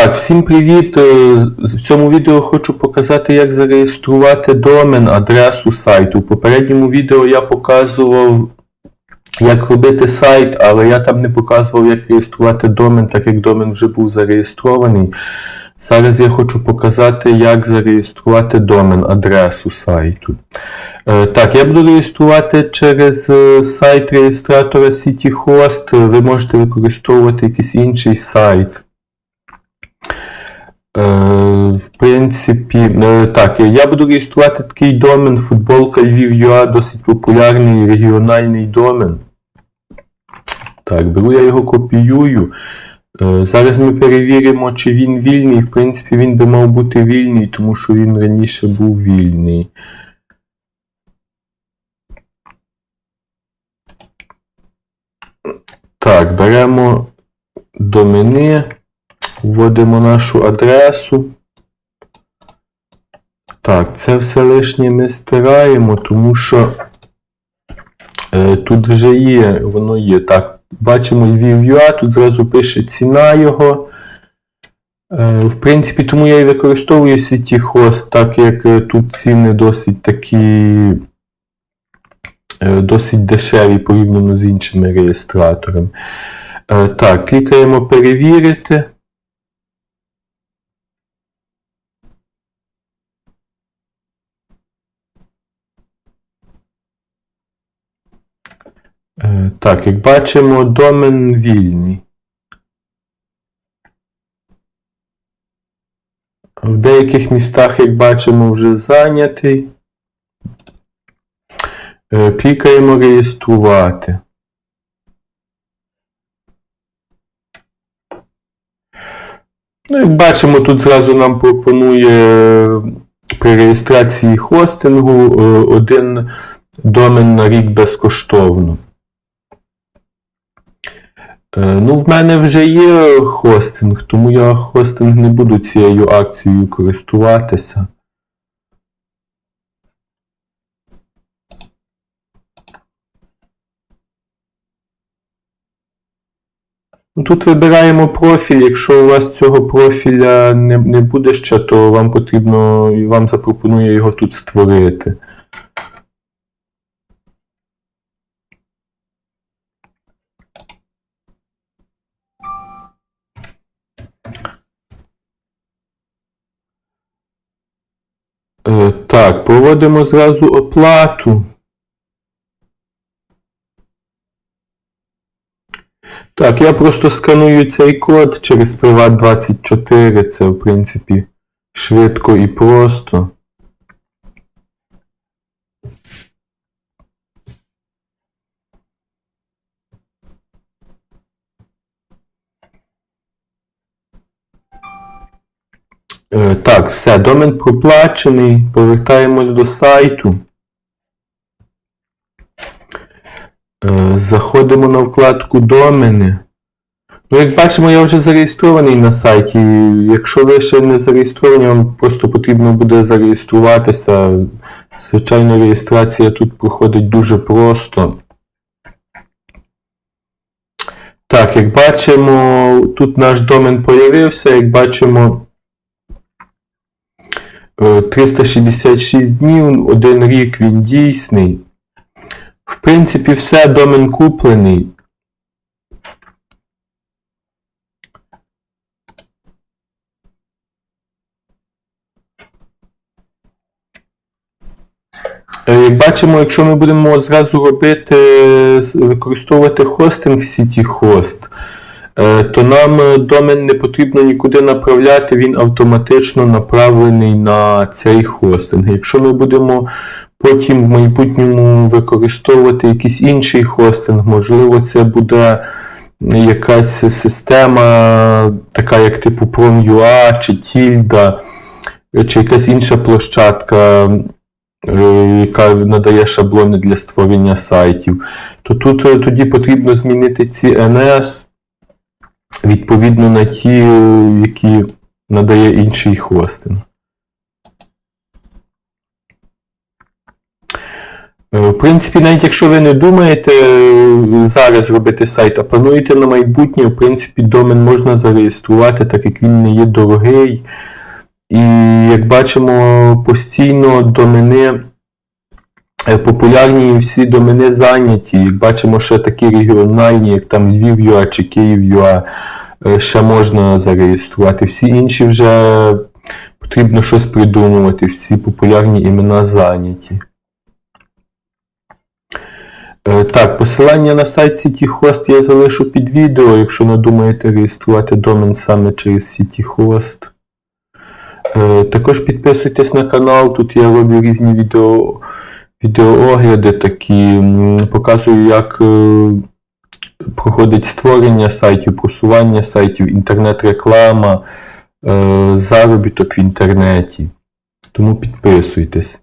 Так, всім привіт. Е, В цьому відео хочу показати, як зареєструвати домен, адресу сайту. У попередньому відео я показував, як робити сайт, але я там не показував, як реєструвати домен, так як домен вже був зареєстрований. Зараз я хочу показати, як зареєструвати домен, адресу сайту. Е, Так, я буду реєструвати через е, сайт реєстратора CityHost. Ви можете використовувати якийсь інший сайт. Е, В принципі, е, так, я буду реєструвати такий домен футболка Lviv.ua, досить популярний регіональний домен. Так, беру я його копіюю. Е, Зараз ми перевіримо, чи він вільний. В принципі, він би мав бути вільний, тому що він раніше був вільний. Так, беремо домени. Вводимо нашу адресу. Так, це все лишнє ми стираємо, тому що е, тут вже є, воно є. Так, бачимо Lviv.ua, тут зразу пише ціна його. Е, в принципі, тому я і використовую CityHost, так як е, тут ціни досить такі е, досить дешеві порівняно з іншими реєстраторами. Е, так, клікаємо перевірити. Е, Так, як бачимо, домен вільний. В деяких містах, як бачимо, вже зайнятий. Е, Клікаємо реєструвати. Ну, як бачимо, тут зразу нам пропонує при реєстрації хостингу е, один домен на рік безкоштовно. Е, Ну, в мене вже є хостинг, тому я хостинг не буду цією акцією користуватися. Ну, Тут вибираємо профіль. Якщо у вас цього профіля не, не буде ще, то вам потрібно вам запропонує його тут створити. Е, Так, проводимо зразу оплату. Так, я просто сканую цей код через Privat24. Це, в принципі, швидко і просто. Так, все, домен проплачений. Повертаємось до сайту. Е, Заходимо на вкладку домени. Ну, як бачимо, я вже зареєстрований на сайті. Якщо ви ще не зареєстровані, вам просто потрібно буде зареєструватися. Звичайно, реєстрація тут проходить дуже просто. Так, як бачимо, тут наш домен появився, як бачимо. Е, 366 днів, один рік він дійсний. В принципі, все, домен куплений. Е, Як бачимо, якщо ми будемо зразу робити, використовувати хостинг CityHost, е, то нам е, домен не потрібно нікуди направляти, він автоматично направлений на цей хостинг. Якщо ми будемо потім в майбутньому використовувати якийсь інший хостинг, можливо, це буде якась система, така як типу Prom.ua чи Tilda, чи якась інша площадка, е, яка надає шаблони для створення сайтів, то тут е, тоді потрібно змінити ці NS відповідно на ті, е, які надає інший хостинг. Е, В принципі, навіть якщо ви не думаєте е, зараз робити сайт, а плануєте на майбутнє, в принципі, домен можна зареєструвати, так як він не є дорогий. І як бачимо, постійно домени популярні і всі домени зайняті. Бачимо, ще такі регіональні, як там Львів.ua чи Київ.ua, е, ще можна зареєструвати. Всі інші вже потрібно щось придумувати, всі популярні імена зайняті. Е, Так, посилання на сайт CityHost я залишу під відео, якщо надумаєте реєструвати домен саме через CityHost. Е, Також підписуйтесь на канал, тут я роблю різні відео, відеоогляди такі, показую, як е, проходить створення сайтів, просування сайтів, інтернет-реклама, е, заробіток в інтернеті. Тому підписуйтесь.